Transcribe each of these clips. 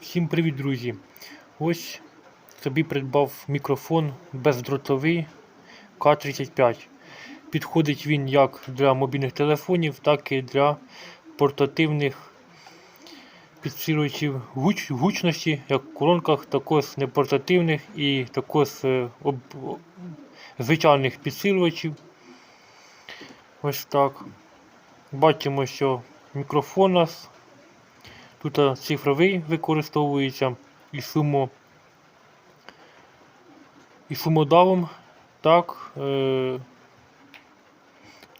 Всім привіт, друзі! Ось собі придбав мікрофон бездротовий К35. Підходить він як для мобільних телефонів, так і для портативних підсилювачів гуч, гучності, як в коронках, також не портативних і також е, об, звичайних підсилювачів. Ось так. Бачимо, що мікрофон у нас Тут цифровий використовується і сумо і сумодавом. Так, е,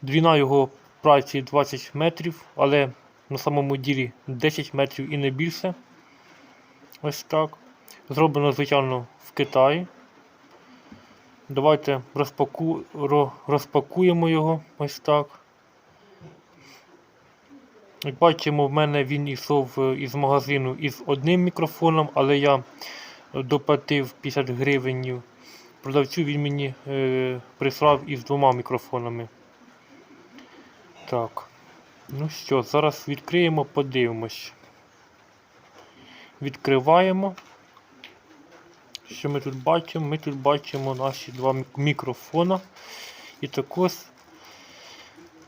длина його праці 20 метрів, але на самому ділі 10 метрів і не більше. Ось так. Зроблено, звичайно, в Китаї. Давайте розпаку... розпакуємо його ось так. Як бачимо, в мене він йшов е, із магазину із одним мікрофоном, але я доплатив 50 гривень. Продавцю він мені е, прислав із двома мікрофонами. Так. Ну що, зараз відкриємо, подивимось. Відкриваємо. Що ми тут бачимо? Ми тут бачимо наші два мікрофона і також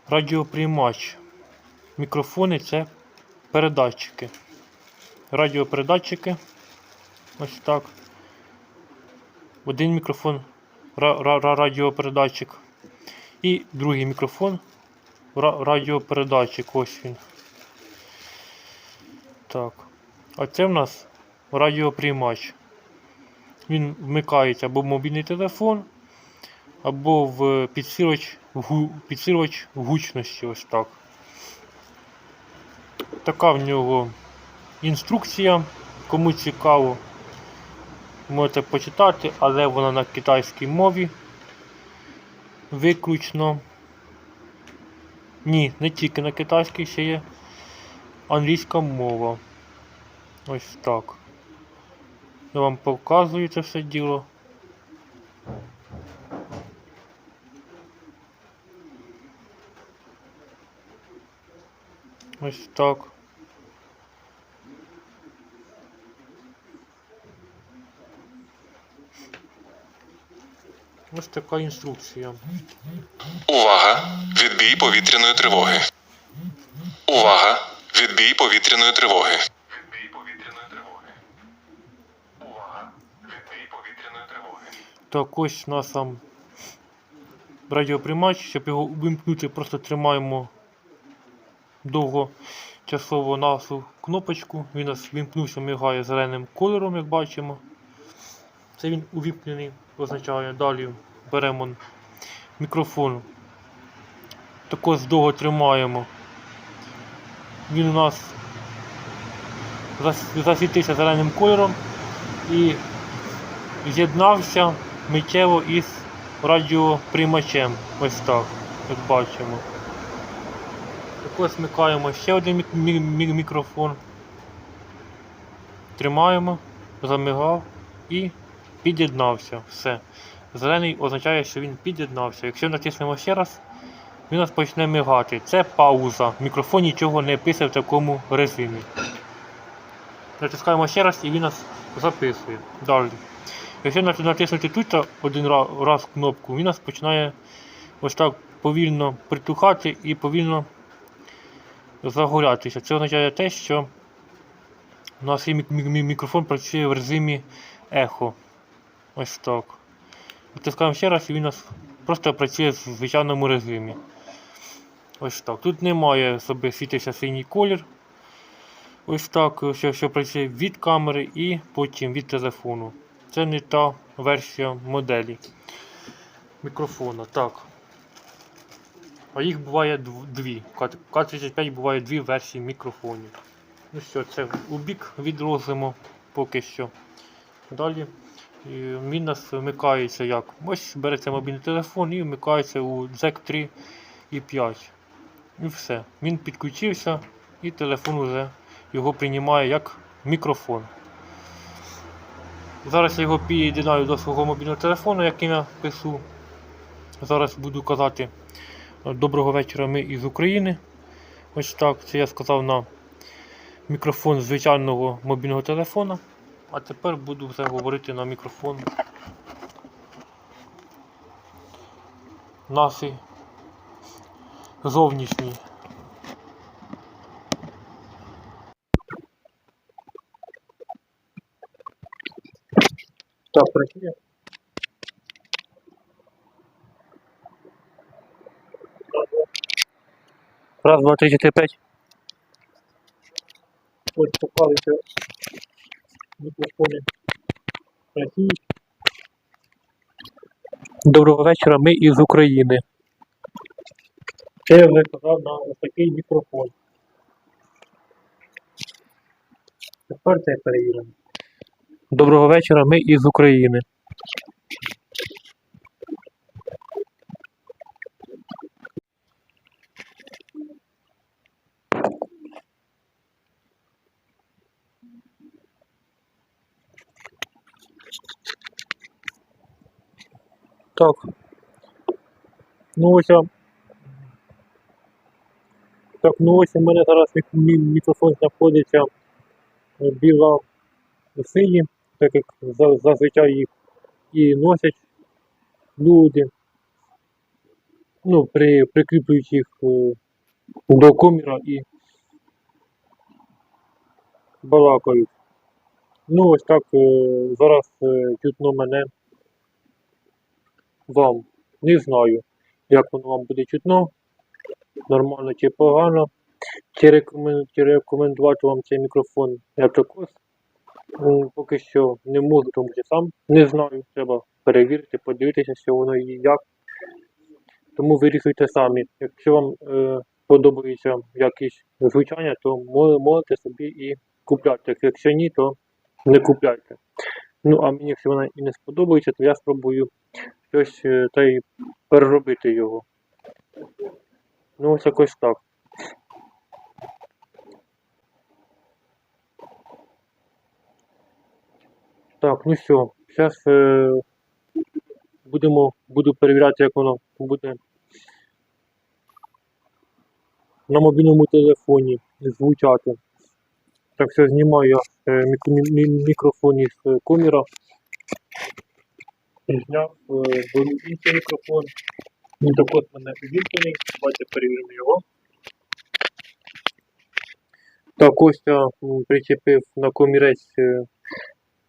радіоприймач. Мікрофони це передатчики. Радіопередатчики. Ось так. Один мікрофон ра- ра- ра- радіопередатчик. І другий мікрофон радіопередатчик. Ось він. Так. А це в нас радіоприймач. Він вмикається або в мобільний телефон, або в підсилювач, підсилювач гучності. Ось так. Така в нього інструкція. Кому цікаво, можете почитати, але вона на китайській мові. Виключно. Ні, не тільки на китайській ще є англійська мова. Ось так. Я вам показую це все діло. Ось так. Ось така інструкція. Увага! Відбій повітряної тривоги. Увага! Відбій повітряної тривоги. Відбій повітряної тривоги. Увага! Відбій повітряної тривоги. Так, ось у нас там радіоприймач, щоб його увімкнути, просто тримаємо довгочасово нашу кнопочку. Він у нас вімкнувся, мигає зеленим кольором, як бачимо. Це він увімкнений, означає. Далі беремо мікрофон. Також довго тримаємо. Він у нас засвітився зеленим кольором і з'єднався миттєво із радіоприймачем. Ось так, як бачимо. Також смикаємо ще один мік- мі- мі- мікрофон. Тримаємо, замигав і під'єднався. Все. Зелений означає, що він під'єднався. Якщо натиснемо ще раз, він нас почне мигати. Це пауза. Мікрофон нічого не пише в такому режимі. Натискаємо ще раз і він нас записує. Далі. Якщо натиснути тут один раз кнопку, він нас починає ось так повільно притухати і повільно загорятися. Це означає те, що у нас є мік- мік- мік- мікрофон працює в режимі ехо. Ось так. Натискаємо ще раз і він у нас просто працює в звичайному режимі. Ось так. Тут немає собі світився синій колір. Ось так, що, що працює від камери і потім від телефону. Це не та версія моделі мікрофона. Так. А їх буває дві. К- К35 буває дві версії мікрофонів. Ну що, це у бік відрозимо поки що. Далі він нас вмикається як? Ось береться мобільний телефон і вмикається у ZEC 3 і 5. І все. Він підключився і телефон вже його приймає як мікрофон. Зараз я його під'єднаю до свого мобільного телефону, яким я пишу. Зараз буду казати доброго вечора ми із України. Ось так, це я сказав на мікрофон звичайного мобільного телефона. А тепер буду вже говорити на мікрофон. Наші зовнішні. Так, працює. Раз, два, три, чотири, п'ять. Ось поклалися мікрофони. Працюють. Доброго вечора, ми із України. Це я вже казав на ось такий мікрофон. Тепер це перевіримо. Доброго вечора, ми із України. Так. Ну ось. Так, ну ось у мене зараз мікрофон знаходиться е, біля шиї, так як зазвичай їх і носять люди. Ну, при, прикріплюють їх е, до коміра і балакають. Ну ось так е, зараз чутно мене вам. Не знаю, як воно вам буде чутно, нормально чи погано. Чи, рекомен... чи рекомендувати вам цей мікрофон я також поки що не можу, тому що сам не знаю. Треба перевірити, подивитися, що воно і як. Тому вирішуйте самі. Якщо вам е, подобається якісь звучання, то мо- можете собі і купляти. Якщо ні, то не купляйте. Ну, а мені, якщо вона і не сподобається, то я спробую щось е, та й переробити його. Ну, ось якось так. Так, ну що, зараз е, будемо, буду перевіряти, як воно буде на мобільному телефоні звучати. Так що знімаю е, мік- мі- мі- мікрофон із е, коміра. Зняв, е, беру інший мікрофон. Він також мене увімкнений. Давайте перевіримо його. Так, ось я причепив на комірець е,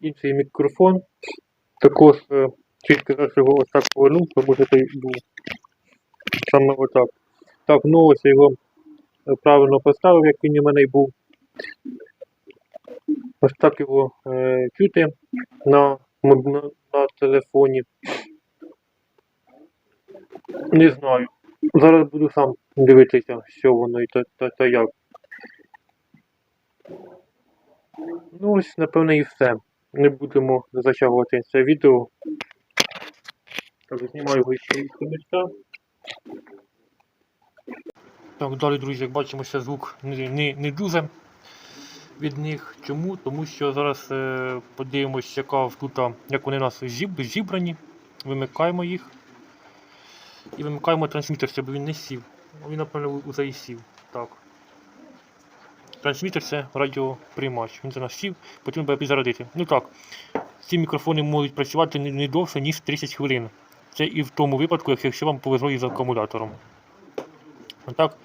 інший мікрофон. Також тільки зараз його ось так повернув, тому що той був саме отак. Так, ну ось його правильно поставив, як він у мене й був. Ось так його е, на, на, на телефоні. Не знаю. Зараз буду сам дивитися, що воно і та, та, та як. Ну ось, напевно, і все. Не будемо затягувати це відео. Так, знімаю його ще із комірця. Так, далі, друзі, як бачимо, ще звук не, не, не дуже від них. Чому? Тому що зараз е, подивимось, яка тут, як вони у нас зіб, зібрані. Вимикаємо їх. І вимикаємо трансмітер, щоб він не сів. Він, напевно, уже і сів. Так. Трансмітер це радіоприймач. Він за нас сів, потім буде підзарядити. Ну так, ці мікрофони можуть працювати не довше, ніж 30 хвилин. Це і в тому випадку, якщо вам повезло із акумулятором. Так,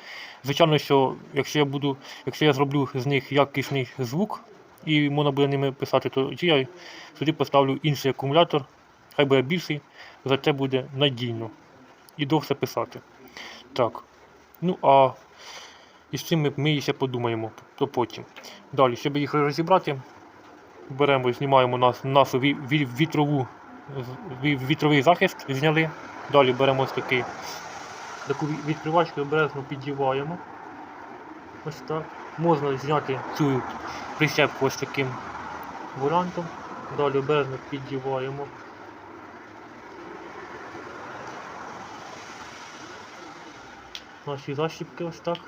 звичайно, що якщо я буду, якщо я зроблю з них якісний звук і можна буде ними писати, то я сюди поставлю інший акумулятор, хай буде більший, зате буде надійно і довше писати. Так. Ну а і з цим ми, ми ще подумаємо, то потім. Далі, щоб їх розібрати, беремо, знімаємо нас, нашу ві- ві- вітрову, ві- вітровий захист, зняли. Далі беремо ось такий таку відкривачку обережно піддіваємо. Ось так. Можна зняти цю прищепку ось таким варіантом. Далі обережно піддіваємо. Наші защіпки ось так.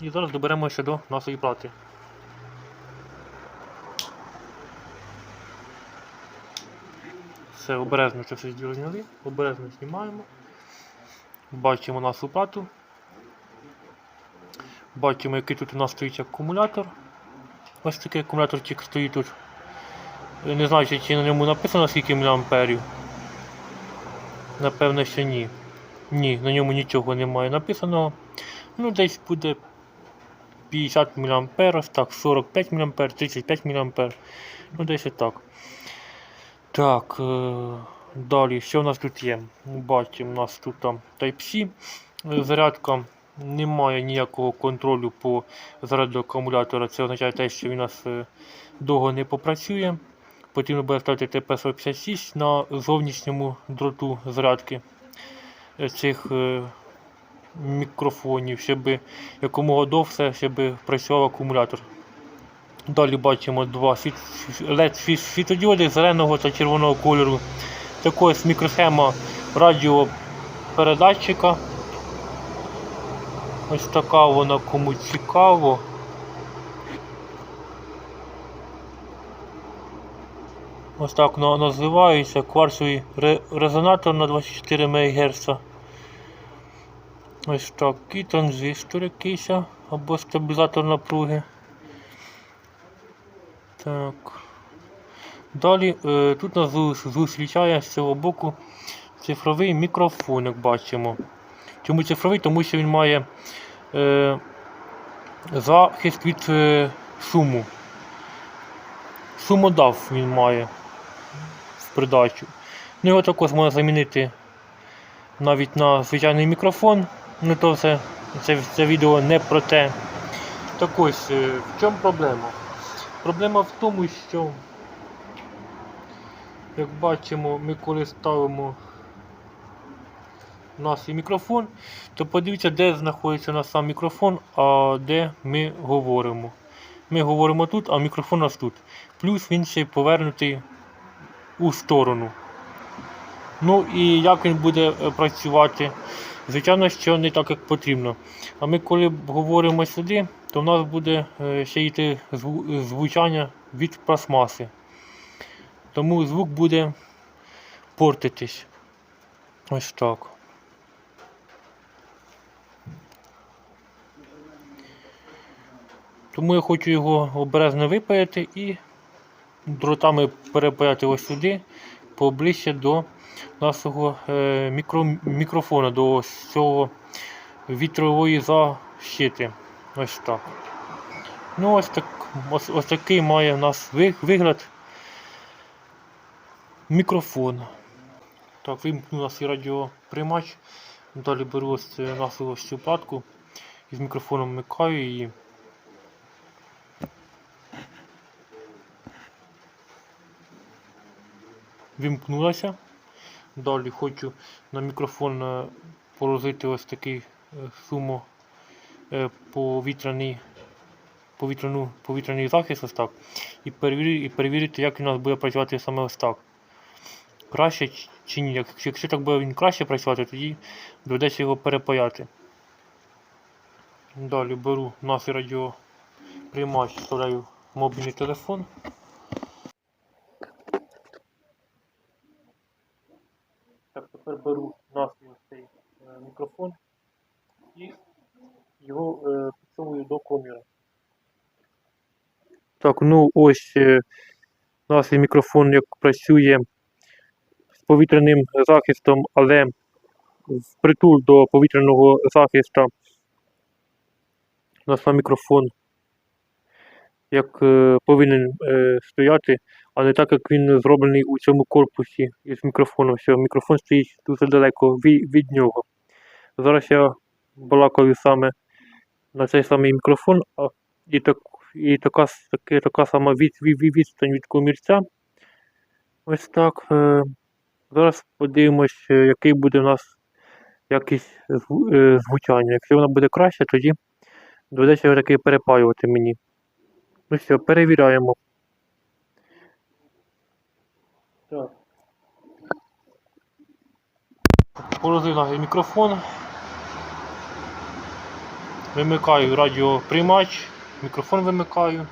І зараз доберемо ще до нашої плати. Все, обережно це все зняли, обережно знімаємо. Бачимо нашу плату. Бачимо, який тут у нас стоїть акумулятор. Ось такий акумуляторчик стоїть тут. Не знаю, чи- на ньому написано скільки мА. Напевно, що ні. Ні, на ньому нічого немає написаного. Ну, десь буде 50 мА, так, 45 мА, 35 мА. Ну, десь так. Так, е, далі, що в нас тут є? Бачимо, у нас тут Type-C е, зарядка. Немає ніякого контролю по заряду акумулятора. Це означає те, що він у нас е, довго не попрацює. Потрібно буде ставити TP-156 на зовнішньому дроту зарядки цих мікрофонів, щоб якомога довше щоб працював акумулятор. Далі бачимо два світодіоди зеленого та червоного кольору. Також мікросхема радіопередатчика. Ось така вона кому цікаво. Ось так вона називається. Кварцевий резонатор на 24 МГц. Ось такий транзистор якийсь або стабілізатор напруги. Так. Далі е, тут нас зустрічає з цього боку цифровий мікрофон, як бачимо. Чому цифровий? Тому що він має е, захист від е, шуму. Шумодав він має в придачу. Ну його також можна замінити навіть на звичайний мікрофон. Ну то все, це, це відео не про те. Так ось, е, в чому проблема? Проблема в тому, що, як бачимо, ми коли ставимо наш мікрофон, то подивіться, де знаходиться наш сам мікрофон, а де ми говоримо. Ми говоримо тут, а мікрофон у нас тут. Плюс він ще повернутий у сторону. Ну і як він буде е, працювати? Звичайно, що не так, як потрібно. А ми коли говоримо сюди, то в нас буде е, ще йти звучання від пластмаси. Тому звук буде портитись. Ось так. Тому я хочу його обережно випаяти і дротами перепаяти ось сюди, поближче до нашого е, мікро, мікрофона, до цього вітрової защити. Ось так. Ну, ось, так, ось, ось такий має у нас вигляд мікрофон. Так, вимкну у нас і радіоприймач. Далі беру ось цю нашу цю платку і з мікрофоном вмикаю її. Вімкнулася. Далі хочу на мікрофон е, положити ось такий е, сумо повітряний, повітряну, повітряний захист ось так. І перевірити, і перевірити, як він у нас буде працювати саме ось так. Краще чи ні. Як- Якщо так буде він краще працювати, тоді доведеться його перепаяти. Далі беру наш радіоприймач, вставляю мобільний телефон. Так, тепер беру наш ось цей е, мікрофон і його е, підсовую до коміра. Так, ну ось е, наш мікрофон як працює з повітряним захистом, але впритул до повітряного захисту наш мікрофон як е, повинен е, стояти, а не так, як він зроблений у цьому корпусі із мікрофоном. Все, мікрофон стоїть дуже далеко від, нього. Зараз я балакаю саме на цей самий мікрофон, а, і, так, і така, таки, така сама від, від, від, відстань від комірця. Ось так. Е, зараз подивимось, е, який буде у нас якість е, звучання. Якщо вона буде краще, тоді доведеться таки перепаювати мені. Ну все, перевіряємо. Так. Мікрофон. Вимикаю радіоприймач, мікрофон вимикаю.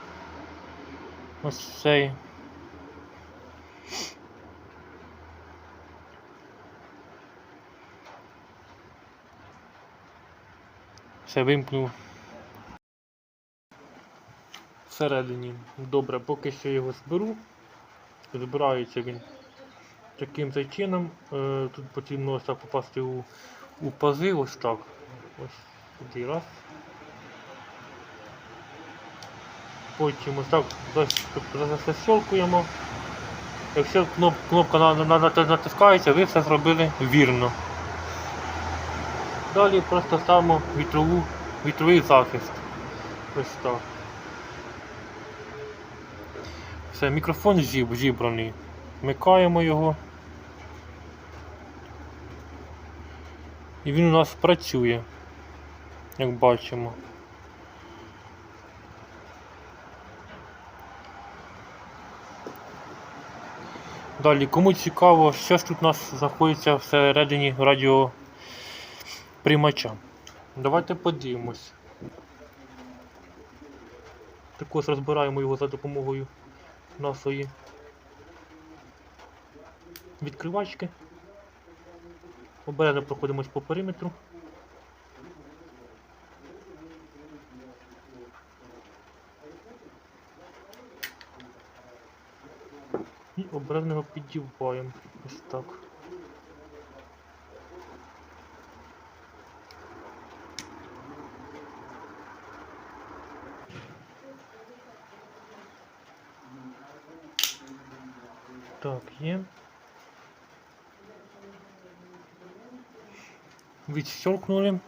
Ось цей. Все вимкнув всередині. Добре, поки що його зберу. Збирається він таким цей чином. Е, Тут потрібно ось так попасти у, у пази, ось так. Ось сюди раз. Потім ось так защелкуємо. Якщо кноп, кнопка на, на, на, натискається, ви все зробили вірно. Далі просто ставимо вітрову, вітровий захист. Ось так. Все, мікрофон зіб, зібраний. Вмикаємо його. І він у нас працює, як бачимо. Далі, кому цікаво, що ж тут у нас знаходиться всередині радіоприймача. Давайте подивимось. Також розбираємо його за допомогою нашої відкривачки. Обережно проходимось по периметру. Його піддіваємо. Ось так. Так, є. Відщелкнули.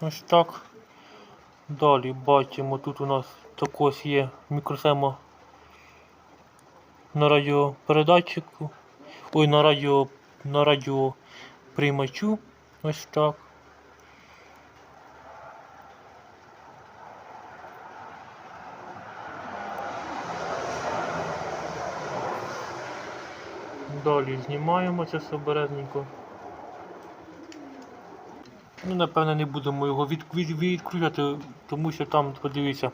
Ось так. Далі бачимо, тут у нас також є мікросема на радіопередатчику. Ой, на радіо на радіоприймачу. Ось так. Далі знімаємо це все обережненько. Ну, напевне, не будемо його від, від, відкручувати, тому що там, подивіться,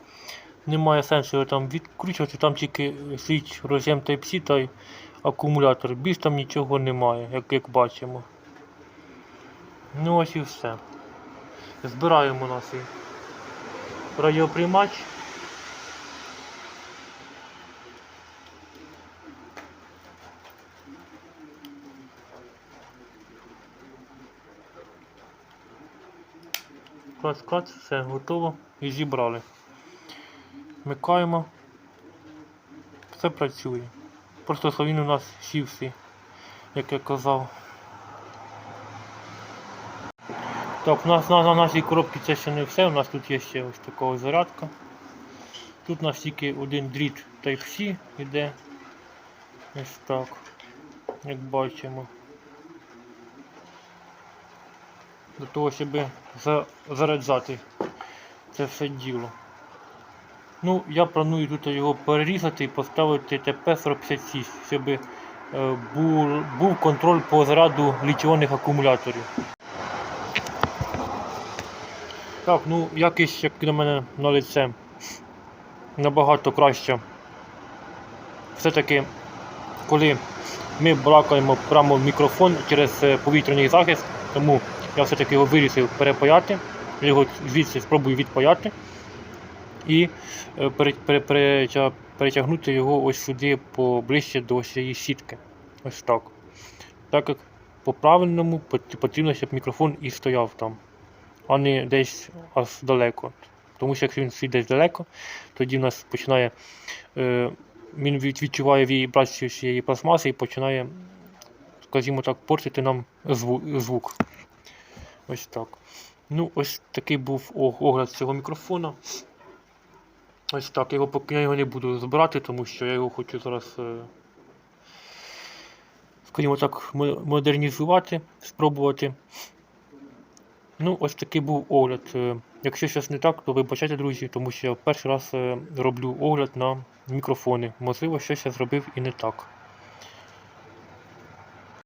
немає сенсу його там відкручувати, там тільки стоїть роз'єм Type-C та акумулятор. Більш там нічого немає, як, як бачимо. Ну ось і все. Збираємо наш радіоприймач. Клац, клац, все готово і зібрали. Вмикаємо. Все працює. Просто він у нас сівся, як я казав. Так, у нас на, на нашій коробці це ще не все, у нас тут є ще ось така зарядка. Тут у нас тільки один дріт Type-C йде. Ось так, як бачимо. Для того, щоб заряджати це все діло. Ну, я планую тут його перерізати і поставити ТП-46, щоб е, був, контроль по заряду літіонних акумуляторів. Так, ну якість, як на мене на лице, набагато краще. Все-таки, коли ми бракаємо прямо в мікрофон через е, повітряний захист, тому я все-таки його вирішив перепаяти. Я його звідси спробую відпаяти і е, пере- пере- перетя- перетягнути його ось сюди поближче до цієї сітки. Ось так. Так як по-правильному потрібно, щоб мікрофон і стояв там, а не десь аж далеко. Тому що якщо він стоїть десь далеко, тоді в нас починає. Е, він відчуває вібрацію цієї пластмаси і починає, скажімо так, портити нам звук. Ось так. Ну, ось такий був огляд цього мікрофона. Ось так, його поки я його не буду збирати, тому що я його хочу зараз, е, скажімо так, модернізувати, спробувати. Ну, ось такий був огляд. Е, Якщо щось не так, то вибачайте, друзі, тому що я перший раз е, роблю огляд на мікрофони. Можливо, щось я зробив і не так.